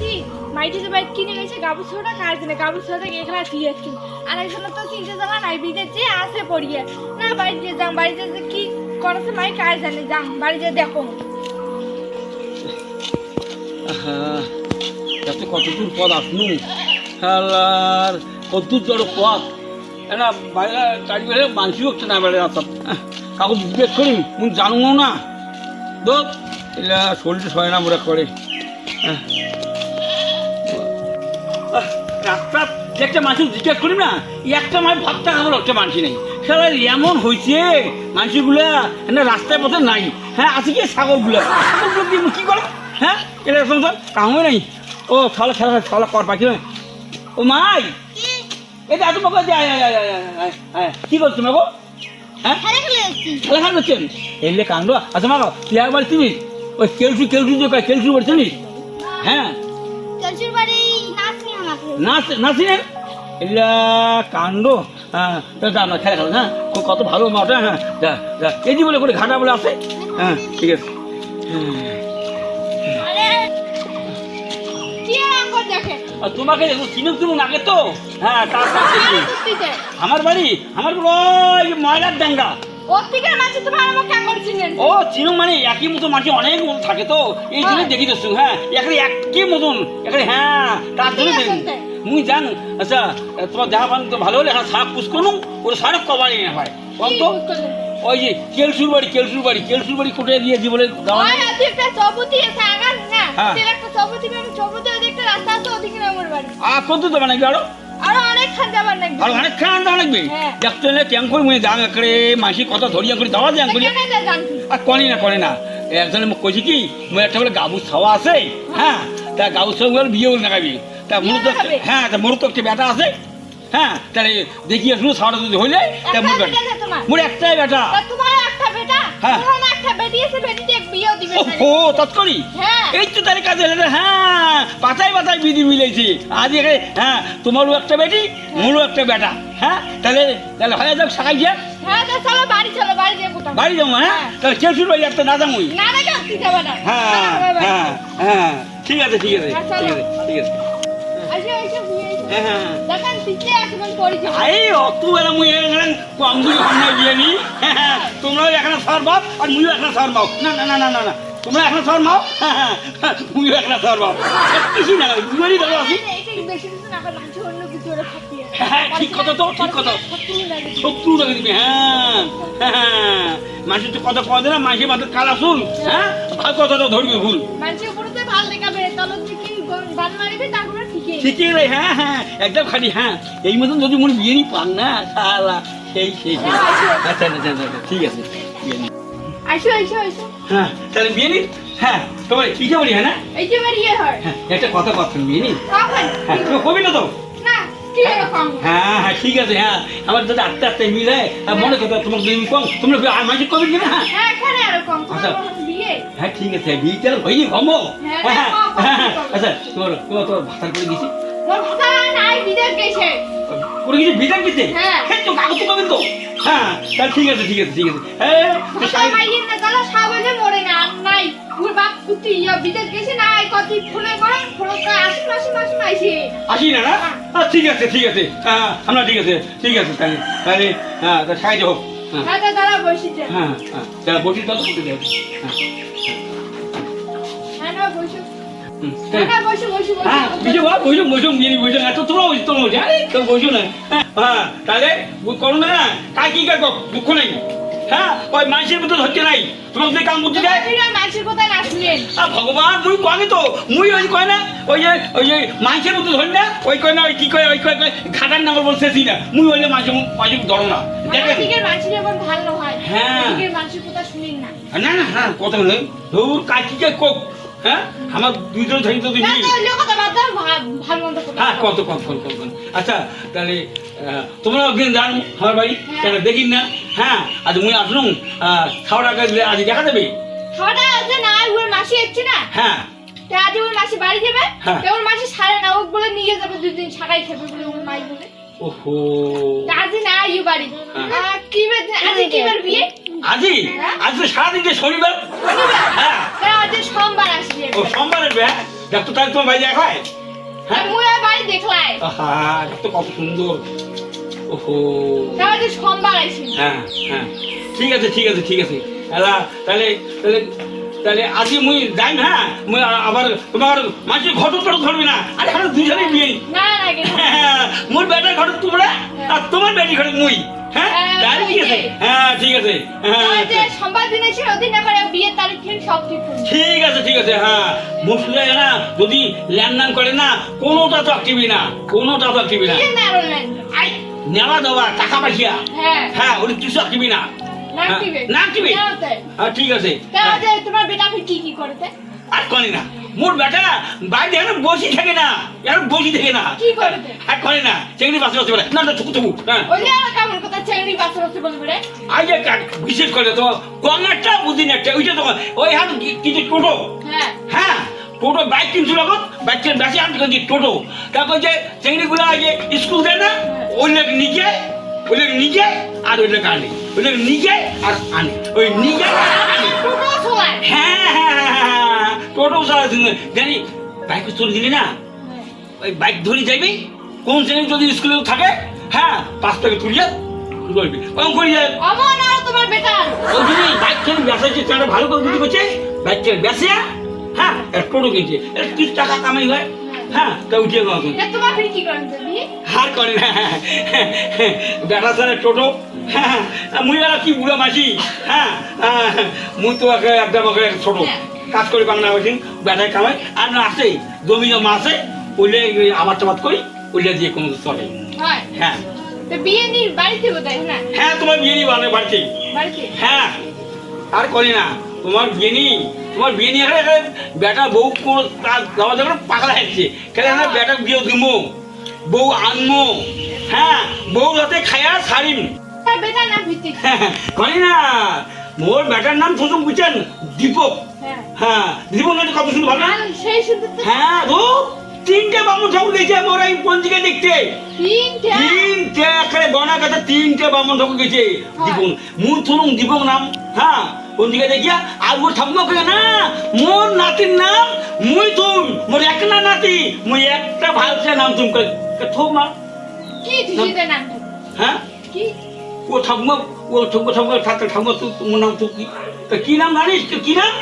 দেখছি মাইটি যে বাইক কিনে গেছে গাবু ছোটা কাজ দিনে গাবু ছোটা এখানে দিয়ে যাচ্ছি আর একজন তো চিন্তা জানা নাই বিদে যে আসে পড়িয়ে। না বাড়িতে যাম বাড়িতে যে কি করেছে মাই কাজ জানে? যাম বাড়িতে দেখো। আহা, এত কত দূর পথ আসনু? হালার কত দূর পথ? এনা বাইরে গাড়ি বেড়ে মানসি হচ্ছে না বেড়ে আসতাম কাকু জিজ্ঞেস করি মুই জানো না। তো এলা শরীরটা সয় না মোরা করে। আহ, যে একটা মানুষ জিজ্ঞেস করি না একটা মাই ভাবটা আমার একটা মানুষ নেই। সারা এমন হয়েছে মানুষগুলা না রাস্তায় পথে নাই। হ্যাঁ আছে কি ছাগলগুলা? ছাগলগুলো দিয়ে কি করে? হ্যাঁ এটা শুনছো? কামে নেই। ও খালা খেলা খালা কর পাখি ও মাই! এটা এত বকা যায় কি করছ মাগো? হ্যাঁ? খেলা খেলা করছেন এলে কান্ড আচ্ছা মাগো তুই একবার তুমি? ওই কেলসু কেলসু যে কেলসু নি হ্যাঁ? নাচিনেন এলা কাণ্ড। হ্যাঁ যা না খেলা খেলা হ্যাঁ? কত ভালো মাঠে হ্যাঁ যা যা। এই যে বলে করে ঘাটা বলে আছে? হ্যাঁ ঠিক আছে। হ্যাঁ। তোমাকে চিনুক চিনুক আগে তো। হ্যাঁ আমার বাড়ি আমার বাড়ি ময়লার ডাঙ্গা। ওর থেকে তোমার চিনেন ও চিনুক মানে একই মতো মাটি অনেক মতো থাকে তো। এই জন্য দেখি তো হ্যাঁ এখানে একই মতন এখানে হ্যাঁ তার জন্য দেখি ঠিক আছে। মুই জান আচ্ছা তোমার পান তো ভালো হলে এখন শাক পুষ্করুম ওর সারক কবারই না হয়। তো। ওই যে কেলসুর বাড়ি কেলসুর বাড়ি কেলসুর বাড়ি কোটে দিয়েছি বলে দাও ওই আছে একটা চবুতি আছে আগান না হ্যাঁ। একটা চবুতি চবুতি ওই একটা রাস্তা আছে ওদিকে আমার বাড়ি। আর কত দেবে নাকি আরও? আরও যাবার আর লাগবে? হ্যাঁ। দেখতে হলে কেমন করে মুই দাম একড়ে মাসি কত ধরিয়া করে দাওয়া দেন করি আর করে না করে না। একজনে মোক কইছি কি একটা বলে গাবু ছাওয়া আছে হ্যাঁ? তা গাবু ছাওয়া বিয়ে লাগাবি তা মোর তো হ্যাঁ তা মোর তো একটা বেটা আছে হ্যাঁ? তাহলে দেখি শুনো ছাওয়াটা যদি হইলে তা মোর বেটা মোর একটাই বেটা। তোমার বেটা হ্যাঁ। একটা বেটি আছে বেটিতে বিয়েও দিবে ও তৎকরি? হ্যাঁ। এই তো কাজে হলে হ্যাঁ পাতায় পাতায় বিধি মিলেছে। আজ এখানে হ্যাঁ তোমারও একটা বেটি মোরও একটা বেটা। হ্যাঁ তাহলে তাহলে হয়ে যাক সাকাই যা। হ্যাঁ তা চলো বাড়ি চলো বাড়ি যাব বাড়ি যাব হ্যাঁ? তাহলে কেউ শুরু হয়ে একটা না যাব না না কাঁদতে হ্যাঁ। হ্যাঁ হ্যাঁ ঠিক আছে ঠিক আছে হ্যাঁ, ঠিক আছে ঠিক আছে। এসো বিয়ে এসো হ্যাঁ হ্যাঁ হ্যাঁ। দেখেন পিছিয়ে এখন পরিচয়। আরে অত বেলা মুই এখানে কম দুই সামনে দিয়ে নি। তোমরা সর বাপ আর মুইও এখানে সর বাপ। না না না না না না। তোমরা এখানে সর মাও মুইও এখানে সর কিছু না দুবারই ধরো আছি। একটু হ্যাঁ, ঠিক কথা তো, ঠিক কথা। শত্রু দিবি হ্যাঁ হ্যাঁ। মানুষের তো কথা কয় না মানুষের মাথায় কালা শুন হ্যাঁ। ভালো কথাটা ধরবি ভুল। মানুষের উপরে তো ভালো বান মারিবে ঠিকই রে হ্যাঁ হ্যাঁ একদম খালি হ্যাঁ। এই মতন যদি মনে বিয়ে নি পান না সেই সেই সেই। আচ্ছা আচ্ছা আচ্ছা আচ্ছা, ঠিক আছে বিয়ে নি। আসো আসো আসো। হ্যাঁ তাহলে বিয়ে নি হ্যাঁ তোমার পিঠে বলি হ্যাঁ না এই যে আমার ইয়ে হয়। হ্যাঁ একটা কথা কথা বিয়ে নি হ্যাঁ তুমি কবি না তো? কি হ্যাঁ হ্যাঁ ঠিক আছে হ্যাঁ। আমার যদি আটটা আটটা মিলে আর মনে কথা তোমার দুই কম তোমরা আর মাঝে কবি কিনা? হ্যাঁ আচ্ছা। হ্যাঁ ঠিক আছে বিয়েটা হয়নি কমো হ্যাঁ, হ্যাঁ হ্যাঁ। আচ্ছা তোমার তোমার তোর ভাষা করে দিছি মোর কথা নাই বিদেশ গেছে। করে বিধান দিতে হ্যাঁ। তো কাগজ তো পাবেন তো। হ্যাঁ তাহলে ঠিক আছে ঠিক আছে ঠিক আছে। হ্যাঁ না তাহলে মরে না নাই। ওর বাপ কুতি ইয়া বিদেশ গেছে নাই কত ফোনে করে ফোনে করে আসি মাসি মাসি আসি না না? হ্যাঁ। ঠিক আছে ঠিক আছে। হ্যাঁ আমরা ঠিক আছে ঠিক আছে তাহলে তাহলে হ্যাঁ তা সাইড হোক। হ্যাঁ। হ্যাঁ হ্যাঁ বসি বসে হ্যাঁ হ্যাঁ না বসো। হুম, হ্যাঁ তাহলে- না বসো বসো বসো। হ্যাঁ বুঝো বা বুঝো বুঝো মিনি বুঝো না তো তোমরা বুঝো তোমরা বুঝো আরে তো বুঝো না। হ্যাঁ তাহলে করো না কাই কি কাজ দুঃখ নেই হ্যাঁ ওই মানুষের মতো ধরতে নাই। তোমার কাম করতে মানুষের কথা ভগবান কবে তো। মুই ওই কয় না ওই যে ওই যে মানুষের মতো ধরি না ওই কয় না ওই কি কয় ওই কয় বলতেছি না। মুই হইলে মানুষের ধরো না। দেখেন। ভালো হয় হ্যাঁ। কথা শুনেন না। না না হ্যাঁ কথা কি কোক হ্যাঁ? আমার দুইজন ধরি তো হ্যাঁ কত কত কত কত। আচ্ছা তাহলে তোমরা একদিন আমার বাড়ি। হ্যাঁ। দেখিন না। হ্যাঁ আজ মুই আসলুম খাওয়া টাকা আজ দেখা দেবে? আছে না ওর মাসি এসছে না? হ্যাঁ। তা আজ ওর মাসি বাড়ি যাবে? হ্যাঁ। ওর মাসি সারে না ও বলে নিয়ে যাবে দুদিন ছাড়াই খাবে বলে ওর মাই বলে। ওহো। তা আজ না ইউ বাড়ি। হ্যাঁ। কি আজ কি বার বিয়ে? আজি হ্যাঁ। আজ তো সারাদিন যে শনিবার? হ্যাঁ। তা আজ সোমবার আসবে। ও সোমবারের বে দেখতো তাহলে তোমার বাড়ি দেখায়। হ্যাঁ। মুই আর বাড়ি দেখলাই আহা দেখতো কত সুন্দর। ওহো। যে সোমবার আইছি হ্যাঁ হ্যাঁ। ঠিক আছে ঠিক আছে ঠিক আছে। এলা তাহলে তাহলে তাহলে আজকে মুই যাই না হ্যাঁ? মুই আবার তোমার মাসির ঘটক টটক ধরবি না? আরে এখন দুজনে বিয়ে না গেছে হ্যাঁ, মোর বেটার তোমরা আর তোমার বেটি ঘটক মুই। হ্যাঁ হ্যাঁ, ঠিক আছে। হ্যাঁ ঠিক আছে। হ্যাঁ ঠিক আছে। ঠিক আছে হ্যাঁ। মুসলে না যদি ল্যান্ডান করে না কোনোটা তো আঁকটিবি না কোনোটা তো না। নেওয়া দেওয়া টাকা পাঠিয়া হ্যাঁ। হ্যাঁ ওটা কিছু আঁকটিবি না। নাক হ্যাঁ, টিবে নাক টিবে? নাও তাই। হ্যাঁ ঠিক আছে। তারপর যে তোমার বেটা কি কি করতে আর করে না। মোর বেটা বাইরে এখন বসি থাকে না। এখন বসি থাকে না। কি করতে আর করে না। চেংড়ি বাসে বসে বলে। না না থুকু থুকু। হ্যাঁ। ওই যে কথা চেংড়ি আই বিশেষ করে তো বুঝি না ওইটা তো ওই হাত কিছু টোটো। হ্যাঁ। হ্যাঁ টোটো বাইক কিনছিল বাইক কিনে বেশি টোটো। তারপর যে চেংড়িগুলো যে স্কুল দেয় না ওই লোক নিজে ওই নিজে আর ওই লোক আনে। ওই লোক নিজে আর আনে। ওই নিজে হ্যাঁ হ্যাঁ হ্যাঁ, হ্যাঁ টোটো চালাতে জানি বাইক চলে দিলি না? ওই বাইক ধরে যাইবি কোন শ্রেণি যদি স্কুলে থাকে হ্যাঁ পাঁচ টাকা তুলিয়া ধরবি ওরকম করি যায়। অমন আর তোমার বেটা ওই জন্য বাইক খেলে বেসাইছে তারা ভালো করে বুঝতে করছে বাইক খেলে বেসে হ্যাঁ টোটো কিনছে। কিছু টাকা কামাই হয়। হ্যাঁ তা উঠিয়ে দেওয়া তা তোমার ফির কি করেন বিয়ে হার করে না। বেটা সারে টোটো। হ্যাঁ মুই আর কি বুড়া মাসি? হ্যাঁ হ্যাঁ, মুই তো একে একদম একে ছোট। হ্যাঁ। কাজ করি বাংলা হয়েছি বেটায় কামাই। আর না আছে জমি জমা আছে ওইলে আবাদ টাবাদ করি ওইলে দিয়ে কোনো চলে। হ্যাঁ? বিয়ে বাড়িতে বোধহয় হ্যাঁ তোমার বিয়ে নিয়ে বাড়িতে বাড়িতে? হ্যাঁ। আর করি না। তোমার বিয়ে নি তোমার বিয়ে নিয়ে এখানে বেটা বউ কোনো যাবে পাগলা হচ্ছে। কেন না বেটা বিয়ে দিমো বউ আনমো হ্যাঁ বউ রাতে খায়া ছাড়িম তার বেটার করি না। মোর বেটার নাম শুধু বুঝছেন দীপক। হ্যাঁ। হ্যাঁ দীপক কত ভালো। হ্যাঁ গো তিনটে বামুন ঠাকুর গেছে মোর এই পঞ্জিকা দেখতে। তিনটে? গনা কাছে তিনটে বামুন ঠাকুর গেছে দীপক। থুলুম দীপক নাম হ্যাঁ। পঞ্জিকা দেখিয়া আর মোর ঠাকুমা কে না মোর নাতির নাম মুই তুম মোর একটা না নাতি মুই একটা ভালসে নাম তুম। করে থো মা? কি তুই নাম হ্যাঁ? কি? ও ঠাকুমা ও ঠাকুমা ঠাকুমা থাকতে ঠাকুমা তো তোমার নাম তো কি? তা কি নাম জানিস? তো কি নাম?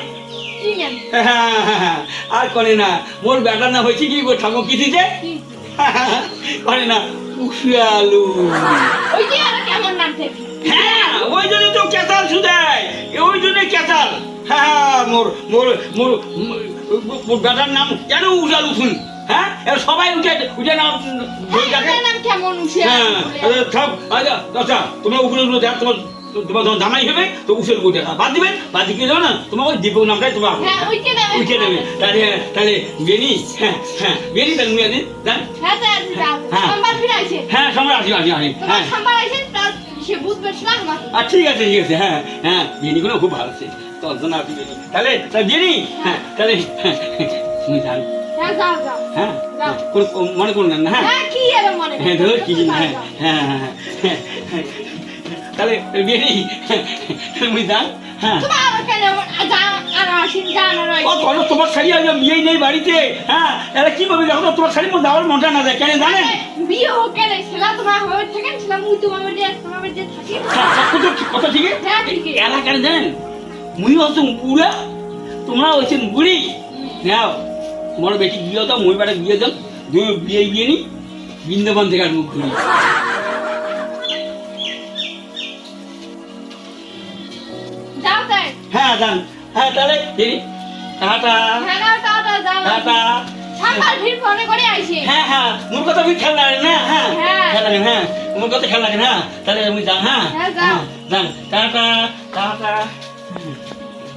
আর করে না মোর বেটার নাম হয়েছে কি ও ঠাকুমা কি দিছে করে না উশিয়ালু ওই যে আর কেমন নাম হ্যাঁ ওই জন্য তো কেতাল শুধায় ওই জন্য কেতাল হ্যাঁ মোর মোর মোর মোর বেটার নাম কেন উশালু শুন হ্যাঁ সবাই উঠে উঠে নাম আপনার নাম কেমন উঠে হ্যাঁ আরে আচ্ছা আচ্ছা তোমরা উপরে উপরে দেখ তোমার তোমার যখন জামাই হবে তো উসের বই দেখা বাদ দিবেন বাদ দিয়ে যাও না? তোমার ওই দীপক নামটাই তোমার হ্যাঁ উঠে দেবে। তাহলে তাহলে বেনি হ্যাঁ হ্যাঁ বেনি তাহলে মুই আছি হ্যাঁ হ্যাঁ। হ্যাঁ আসি আসি আসি হ্যাঁ। সে বুঝবে শোনাক আমার। আর ঠিক আছে ঠিক আছে হ্যাঁ হ্যাঁ বেনিগুলো খুব ভালো আছে তোর জন্য আপনি বেনি তাহলে তাহলে বেনি হ্যাঁ। তাহলে হ্যাঁ, তুমি যান হ্যাঁ যাও যাও। হ্যাঁ যাও। কোনো কোনো- মনে না হ্যাঁ। হ্যাঁ কি এর মনে হ্যাঁ ধরো কি হ্যাঁ হ্যাঁ হ্যাঁ হ্যাঁ তাহলে বেনি তুমি হ্যাঁ। তোমার যাও তোমার শাড়ি আজ বিয়েই নেই বাড়িতে হ্যাঁ কি ভাবে দেখো তোমার শাড়ির মধ্যে আমার মনটা না যায় কেন জানেন? বিয়ে হোক কেন? ছিলাম তোমার হবে থাকেন ছিলাম মুই তোমার বাড়ি তোমার বাড়ি থাকি। কত কত ঠিক হ্যাঁ, ঠিকই। এলাকার জানেন মুই বুড়া তোমরা হচ্ছেন বুড়ি নাও তোমার বেটি বিয়ে দাও মই বেটা বিয়ে দাও দুই বিয়ে বিয়ে নি বৃন্দাবন থেকে আর মুখ ঘুরি হ্যাঁ জান হ্যাঁ তাহলে টাটা। হ্যাঁ টাটা টাটা। সাম্বার ভিড় ফোনে করে আইছে হ্যাঁ হ্যাঁ মোর কথা খেয়াল রাখেন না হ্যাঁ হ্যাঁ। খেয়াল রাখেন হ্যাঁ মোর কথা খেয়াল লাগে হ্যাঁ তাহলে আমি যান হ্যাঁ হ্যাঁ। যান টাটা টাটা